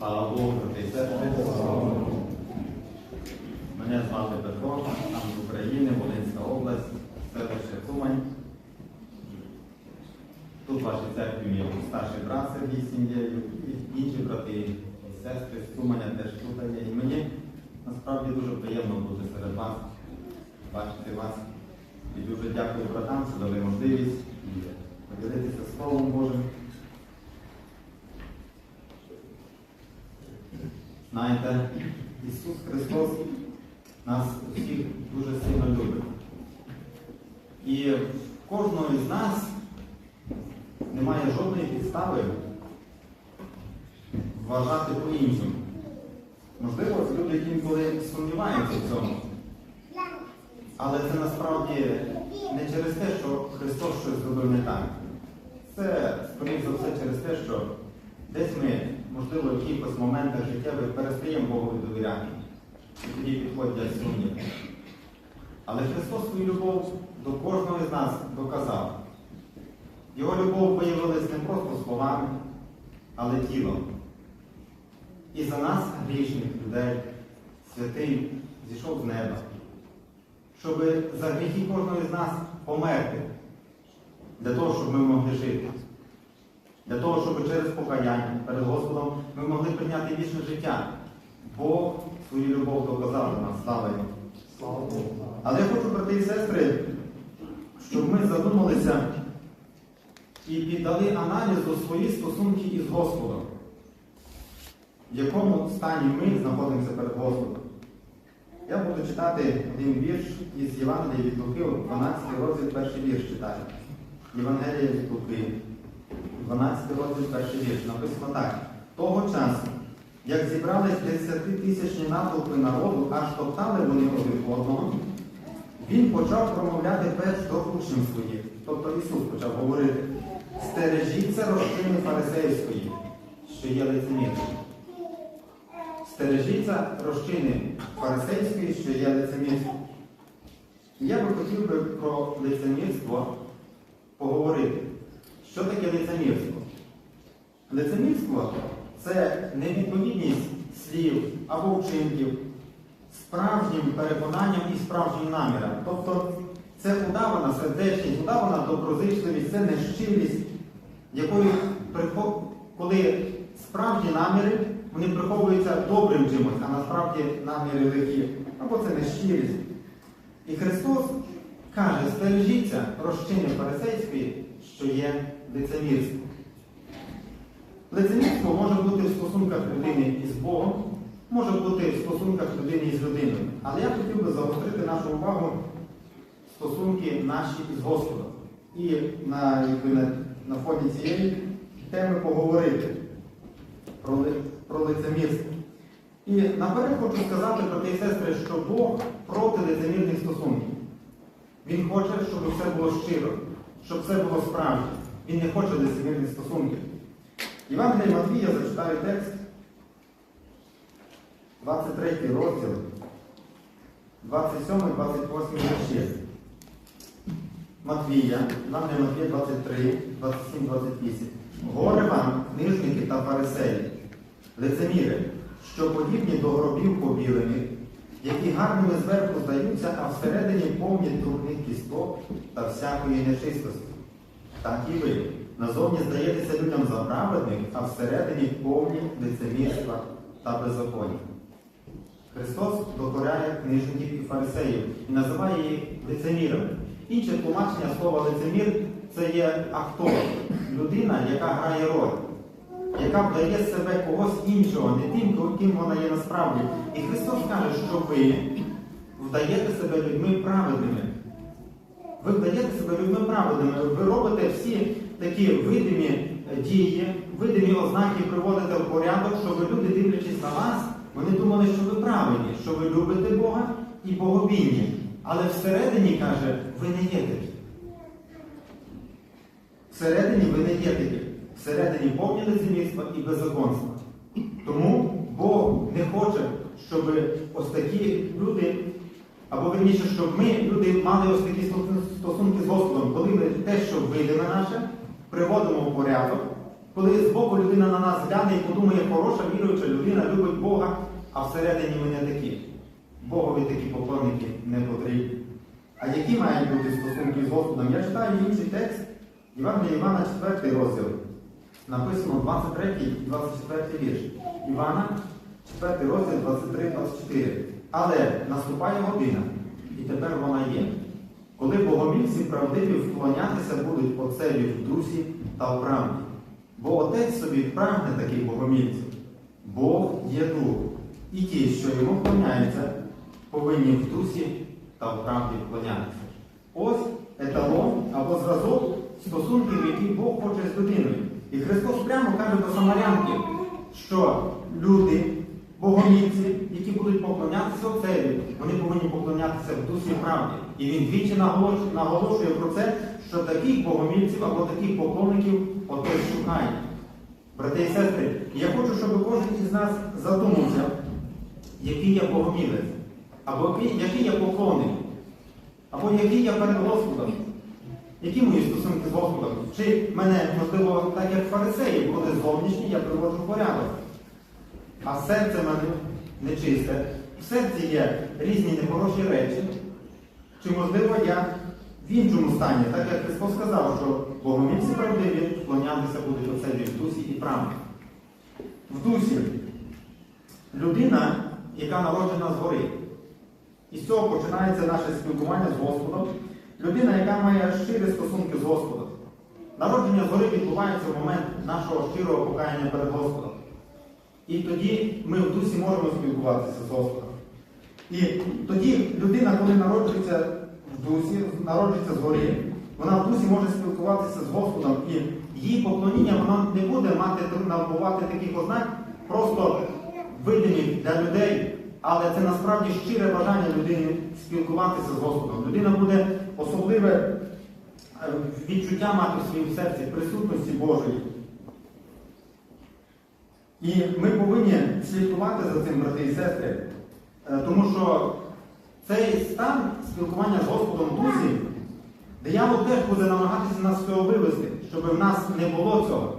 Слава Богу. Мене звати Петро, сам з України, Волинська область, селище Цумань. Тут в вашій церкві є старший брат Сергій сім'єю, і інші брати і сестри з Цуманя теж тут є. І мені насправді дуже приємно бути серед вас, бачити вас. І дуже дякую братам, що дали можливість поділитися Словом Божим. Знаєте, Ісус Христос нас всіх дуже сильно любить. І кожного із нас немає жодної підстави вважати по-іншому. Можливо, люди інколи сумніваються в цьому. Але це насправді не через те, що Христос щось зробив не так. Це, скоріш за все, через те, що десь ми, можливо, в якихось моментах життєвих перестаємо Богу довіряти. І тоді підходять сумніви. Але Христос свою любов до кожного з нас доказав. Його любов виявилась не просто словами, але тілом. І за нас, грішних людей, святий зійшов з неба, щоб за гріхи кожного з нас померти, для того, щоб ми могли жити. Для того, щоб через покаяння перед Господом ми могли прийняти вічне життя. Бог свою любов доказав до нас, слава. Богу. Але я хочу, брати і сестри, щоб ми задумалися і піддали аналізу свої стосунки із Господом, в якому стані ми знаходимося перед Господом. Я буду читати один вірш із Євангелія від Луки, 12 розділ, перший вірш читаю. Євангелія від Луки, 12 розділ, перший вірш. Написано так. Того часу, як зібрались 10 тисячні натовпи народу, аж топтали вони один одного, він почав промовляти перш до учнів своїх. Тобто Ісус почав говорити, стережіться розчини фарисейської, що є лицеміром. Стережіться розчини фарисейської, що є лицемірством. І я би хотів би про лицемірство поговорити. Що таке лицемірство? Лицемірство це невідповідність слів або вчинків справжнім переконанням і справжнім наміром. Тобто це удавана сердечність, удавана доброзичливість, це нещирість, якою коли справжні наміри вони приховуються добрим чимось, а насправді наміри лихі. Або це нещирість. І Христос каже, стережіться розчини фарисейської, що є лицемірство. Лицемірство може бути в стосунках людини із Богом, може бути в стосунках людини із людиною. Але я хотів би загострити нашу увагу стосунки наші із Господом. І на, на, на фоні цієї теми поговорити про, про лицемірство. І наперед хочу сказати, брати і сестри, що Бог проти лицемірних стосунків. Він хоче, щоб все було щиро, щоб все було справжнє. Він не хоче лицемірних стосунків. Євангелія Матвія зачитаю текст, 23 розділ, 27-28 вірші. Матвія, Євангелія Матвія 23, 27, 28. Горе вам, книжники та фарисеї, лицеміри, що подібні до гробів побілених, які гарними зверху здаються, а всередині повні трупних кісток та всякої нечистості. Так і ви. Назовні здаєтеся людям за праведних, а всередині повні лицемірства та беззаконня. Христос докоряє книжників і фарисеїв і називає їх лицемірами. Інше тлумачення слова лицемір це є актор, людина, яка грає роль, яка вдає себе когось іншого, не тим, ким вона є насправді. І Христос каже, що ви вдаєте себе людьми праведними. Ви вдаєте себе людьми праведними, ви робите всі такі видимі е, дії, видимі ознаки приводите в порядок, щоб люди, дивлячись на вас, вони думали, що ви правильні, що ви любите Бога і боговільні. Але всередині каже, ви не є такі. Всередині ви не є такі. Всередині повні лицемірства і беззаконства. Тому Бог не хоче, щоб ось такі люди або верніше, щоб ми, люди, мали ось такі стосунки з Господом, коли ми те, що видиме наше, приводимо в порядок Коли збоку людина на нас гляне і подумає, хороша, віруюча людина любить Бога, а всередині ми не такі. Богові такі поклонники не потрібні. А які мають бути стосунки з Господом? Я читаю інший текст Євангелія Івана 4 розділ. Написано 23 і 24 вірш. Івана, 4 розділ 23-24. Але наступає година, і тепер вона є. Коли богомільці правдиві вклонятися будуть Отцеві в дусі та в правді. Бо Отець собі прагне таких богомільців. Бог є дух. І ті, що йому вклоняються, повинні в дусі та в правді вклонятися. Ось еталон або зразок стосунків, які Бог хоче з людиною. І Христос прямо каже до самарянки, що люди, богомільці, які будуть поклонятися Отцеві, вони повинні поклонятися в дусі правді. І він двічі наголошує, про це, що таких богомільців або таких поклонників Отець шукає. Брати і сестри, я хочу, щоб кожен із нас задумався, який я богомілець, або який, я поклонник, або який я перед Господом. Які мої стосунки з Господом? Чи мене, можливо, так як фарисеї, коли зовнішні я приводжу порядок, а серце мене нечисте, в серці є різні непорожні речі, чи можливо я в іншому стані, так як Христос сказав, що богомільці правдиві вклонятися будуть оцеві в дусі і правді. В дусі людина, яка народжена згори. І з цього починається наше спілкування з Господом. Людина, яка має щирі стосунки з Господом. Народження згори відбувається в момент нашого щирого покаяння перед Господом. І тоді ми в дусі можемо спілкуватися з Господом. І тоді людина, коли народжується в дусі, народжується згорі, вона в дусі може спілкуватися з Господом. І її поклоніння воно не буде мати набувати таких ознак, просто видимих для людей, але це насправді щире бажання людини спілкуватися з Господом. Людина буде особливе е, відчуття мати в своїм серці присутності Божої. І ми повинні слідкувати за цим, брати і сестри, е, тому що цей стан спілкування з Господом в дусі, диявол теж буде намагатися нас цього вивести, щоб в нас не було цього.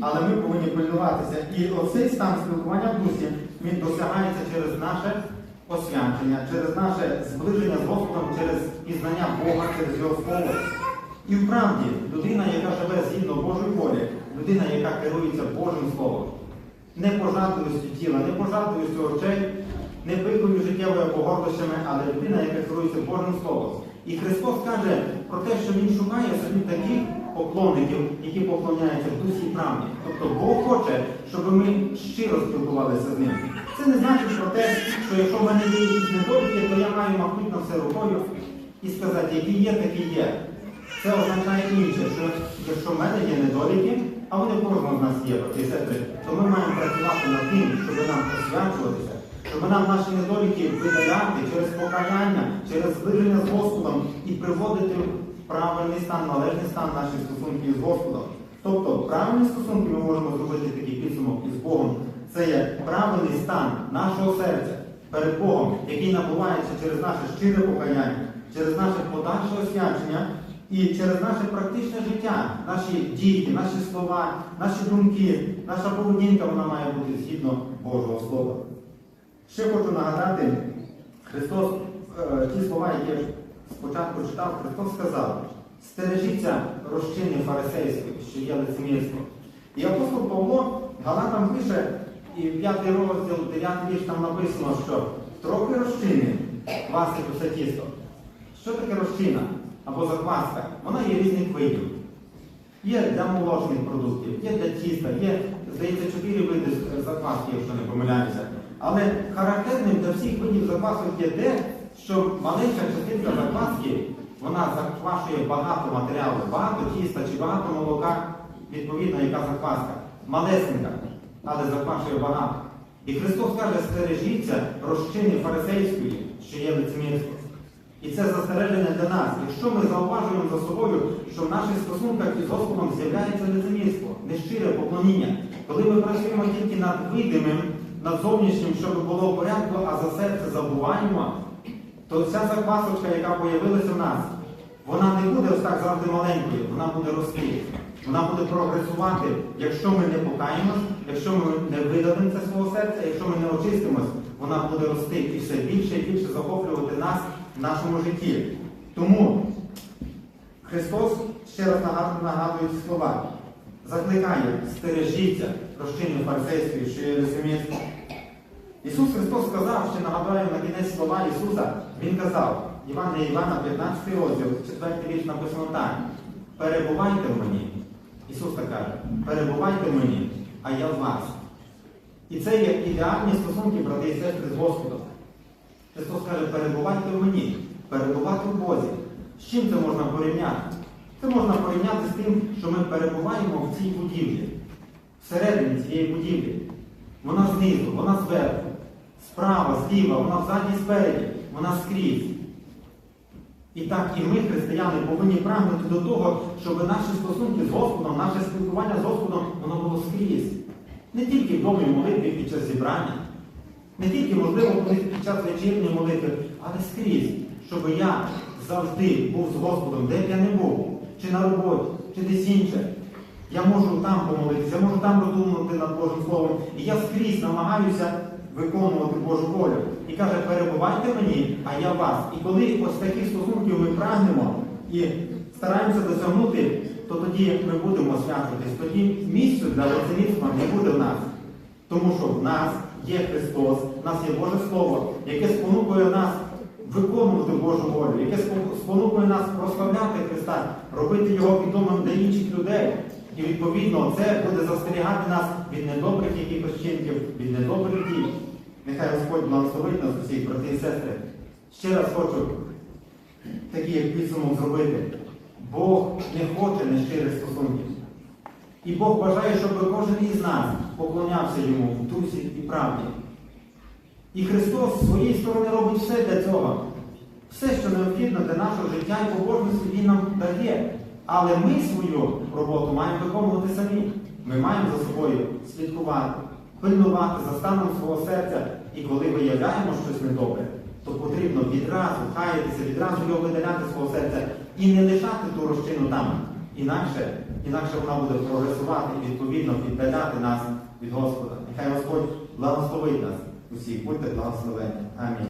Але ми повинні пильнуватися. І оцей стан спілкування в дусі, він досягається через наше освячення, через наше зближення з Господом, через пізнання Бога, через Його Слово. І вправді, людина, яка живе згідно Божої волі, людина, яка керується Божим Словом, не пожадливістю тіла, не пожадливістю очей, не пикою життєвою або гордощами, але людина, яка керується Божим Словом. І Христос каже про те, що Він шукає собі таких поклонників, які поклоняються в дусі і правді. Тобто Бог хоче, щоб ми щиро спілкувалися з ним. Це не значить про те, що якщо в мене є якісь недоліки, то я маю махнути на все рукою і сказати, які є, такі є. Це означає інше, що якщо в мене є недоліки, а вони кожного з нас є, то ми маємо над тим, щоб нам освячуватися, щоб нам наші недоліки видаляти через покаяння, через зближення з Господом і приводити в правильний стан, належний стан наших стосунків з Господом. Тобто правильні стосунки ми можемо зробити такий підсумок із Богом. Це є правильний стан нашого серця перед Богом, який набувається через наше щире покаяння, через наше подальше освячення і через наше практичне життя, наші дії, наші слова, наші думки, наша поведінка вона має бути згідно Божого Слова. Ще хочу нагадати, Христос, е, ті слова, які я спочатку читав, Христос сказав, стережіться розчини фарисейської, що є лицемірство. І апостол Павло Галатам пише, і в 5 розділ, 9 вірш там написано, що трохи розчини квасить усе тісто. Що таке розчина або закваска? Вона є різних видів. Є для молочних продуктів, є для тіста, є, здається, чотири види закваски, якщо не помиляюся. Але характерним для всіх видів заквасок є те, що маленька частинка закваски, вона заквашує багато матеріалу, багато тіста чи багато молока, відповідно, яка закваска. Малесенька, але заквашує багато. І Христос каже, стережіться розчини фарисейської, що є лицемірство. І це застереження для нас. Якщо ми зауважуємо за собою, що в наших стосунках із Господом з'являється лицемірство, нещире поклоніння, коли ми працюємо тільки над видимим, над зовнішнім, щоб було в порядку, а за серце забуваємо, то ця заквасочка, яка появилася в нас, вона не буде ось так завжди маленькою, вона буде рости. Вона буде прогресувати, якщо ми не покаємось, якщо ми не видадимо це свого серця, якщо ми не очистимось, вона буде рости і все більше і більше захоплювати нас в нашому житті. Тому Христос ще раз нагадує, ці слова. Закликає, стережіться розчинної фарисейської, що є лицемірство. Ісус Христос сказав, ще нагадаю на кінець слова Ісуса, Він казав, Івана Івана, 15 розділ, 4 вірш написано так. Перебувайте в мені. Ісус так каже, перебувайте в мені, а я в вас. І це є ідеальні стосунки, брати і сестри, з Господом. Христос каже, перебувайте в мені, перебувати в Бозі. З чим це можна порівняти? Це можна порівняти з тим, що ми перебуваємо в цій будівлі, всередині цієї будівлі. Вона знизу, вона зверху, справа, зліва, вона взаді, спереді, вона скрізь. І так і ми, християни, повинні прагнути до того, щоб наші стосунки з Господом, наше спілкування з Господом, воно було скрізь. Не тільки в домі молитви під час зібрання, не тільки, можливо, під час вечірньої молитви, але скрізь, щоб я завжди був з Господом, де б я не був, чи на роботі, чи десь інше. Я можу там помолитися, я можу там роздумувати над Божим Словом. І я скрізь намагаюся виконувати Божу волю. І каже, перебувайте мені, а я вас. І коли ось таких стосунків ми прагнемо і стараємося досягнути, то тоді ми будемо святитись. Тоді місця для лицемірства не буде в нас. Тому що в нас є Христос, в нас є Боже Слово, яке спонукує нас виконувати Божу волю, яке спонукує нас прославляти Христа, робити його відомим для інших людей. І відповідно це буде застерігати нас від недобрих якихось вчинків, від недобрих дій. Нехай Господь благословить нас усіх, брати і сестри. Ще раз хочу такий як підсумок зробити. Бог не хоче нещирих стосунків. І Бог бажає, щоб кожен із нас поклонявся йому в дусі і правді. І Христос з своєї сторони робить все для цього. Все, що необхідно для нашого життя і побожності, Він нам дає. Але ми свою роботу маємо виконувати самі. Ми маємо за собою слідкувати, пильнувати за станом свого серця. І коли виявляємо щось недобре, то потрібно відразу хаятися, відразу його видаляти з свого серця і не лишати ту розчину там. Інакше, інакше вона буде прогресувати і відповідно віддаляти нас від Господа. Нехай Господь благословить нас усіх. Будьте благословені. Амінь.